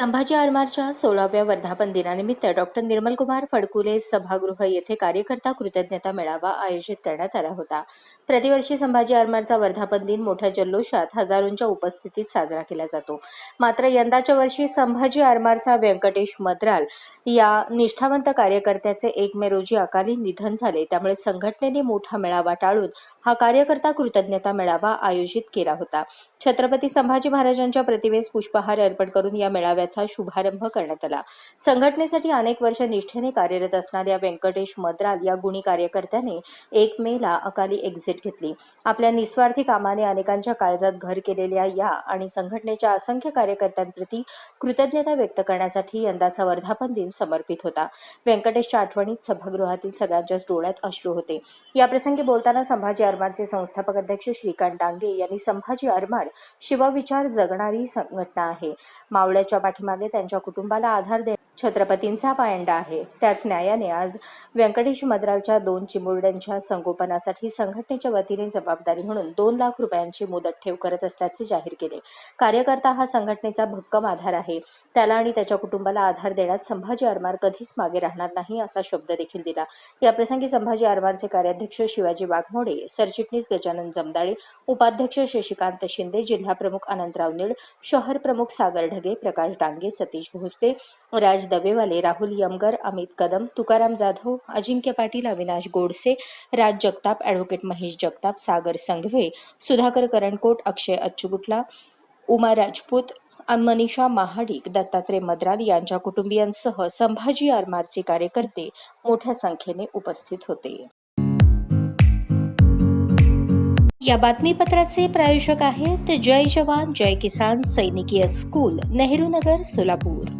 संभाजी आरमारच्या सोळाव्या वर्धापन दिनानिमित्त डॉक्टर निर्मलकुमार फडकुले सभागृह येथे कार्यकर्ता कृतज्ञता मेळावा आयोजित करण्यात आला होता. प्रतिवर्षी संभाजी आरमारचा वर्धापन दिन मोठ्या जल्लोषात हजारोंच्या उपस्थितीत साजरा केला जातो. मात्र यंदाच्या वर्षी संभाजी आरमारचा व्यंकटेश मद्राल या निष्ठावंत कार्यकर्त्याचे एक मे रोजी अकाली निधन झाले. त्यामुळे संघटनेने मोठा मेळावा टाळून हा कार्यकर्ता कृतज्ञता मेळावा आयोजित केला होता. छत्रपती संभाजी महाराजांच्या प्रतिमेस पुष्पहार अर्पण करून या मेळाव्यात मेळाव्याचा शुभारंभ करण्यात आला. संघटनेसाठी अनेक वर्ष निष्ठेने कार्यरत असणाऱ्या व्यंकटेश मद्राल या गुणी कार्यकर्त्याने एक मेला अकाली एक्झिट घेतली. आपल्या निस्वार्थी कामाने अनेकांच्या काळजात घर केलेल्या या आणि संघटनेच्या असंख्य कार्यकर्त्यांप्रती कृतज्ञता व्यक्त करण्यासाठी यंदाचा वर्धापन दिन समर्पित होता. व्यंकटेशच्या आठवणीत सभागृहातील सगळ्यांच्याच डोळ्यात अश्रू होते. याप्रसंगी बोलताना संभाजी आरमारचे संस्थापक अध्यक्ष श्रीकांत डांगे यांनी संभाजी आरमार शिवविचार जगणारी संघटना आहे. मावळ्याच्या पाठीमागे त्यांच्या कुटुंबाला आधार दे छत्रपतींचा पायंडा आहे. त्याच न्यायाने आज व्यंकटेश मद्रालच्या दोन चिमुरड्यांच्या संगोपनासाठी संघटनेच्या वतीने जबाबदारी म्हणून दोन लाख रुपयांची मुदत ठेव करत असल्याचे जाहीर केले. कार्यकर्ता हा संघटनेचा भक्कम आधार आहे. त्याला आणि त्याच्या कुटुंबाला आधार देण्यात संभाजी आरमार कधीच मागे राहणार नाही असा शब्द देखील दिला. याप्रसंगी संभाजी आरमारचे कार्याध्यक्ष शिवाजी वाघमोडे सरचिटणीस गजानन जमदाळे उपाध्यक्ष शशिकांत शिंदे जिल्हाप्रमुख अनंतराव निळ शहर प्रमुख सागर ढगे प्रकाश डांगे सतीश भोसले राज दवेवाले राहुल यमगर अमित कदम तुकाराम जाधव अजिंक्य पाटील अविनाश गोडसे राज जगताप ॲडव्होकेट महेश जगताप सागर संघवे सुधाकर करणकोट अक्षय अच्चुगुटला उमा राजपूत मनीषा महाडिक दत्तात्रय मद्राल यांच्या कुटुंबियांसह संभाजी आरमारचे कार्यकर्ते मोठ्या संख्येने उपस्थित होते. या बातमीपत्राचे प्रायोजक आहेत जय जवान जय किसान सैनिकीय स्कूल नेहरू नगर सोलापूर.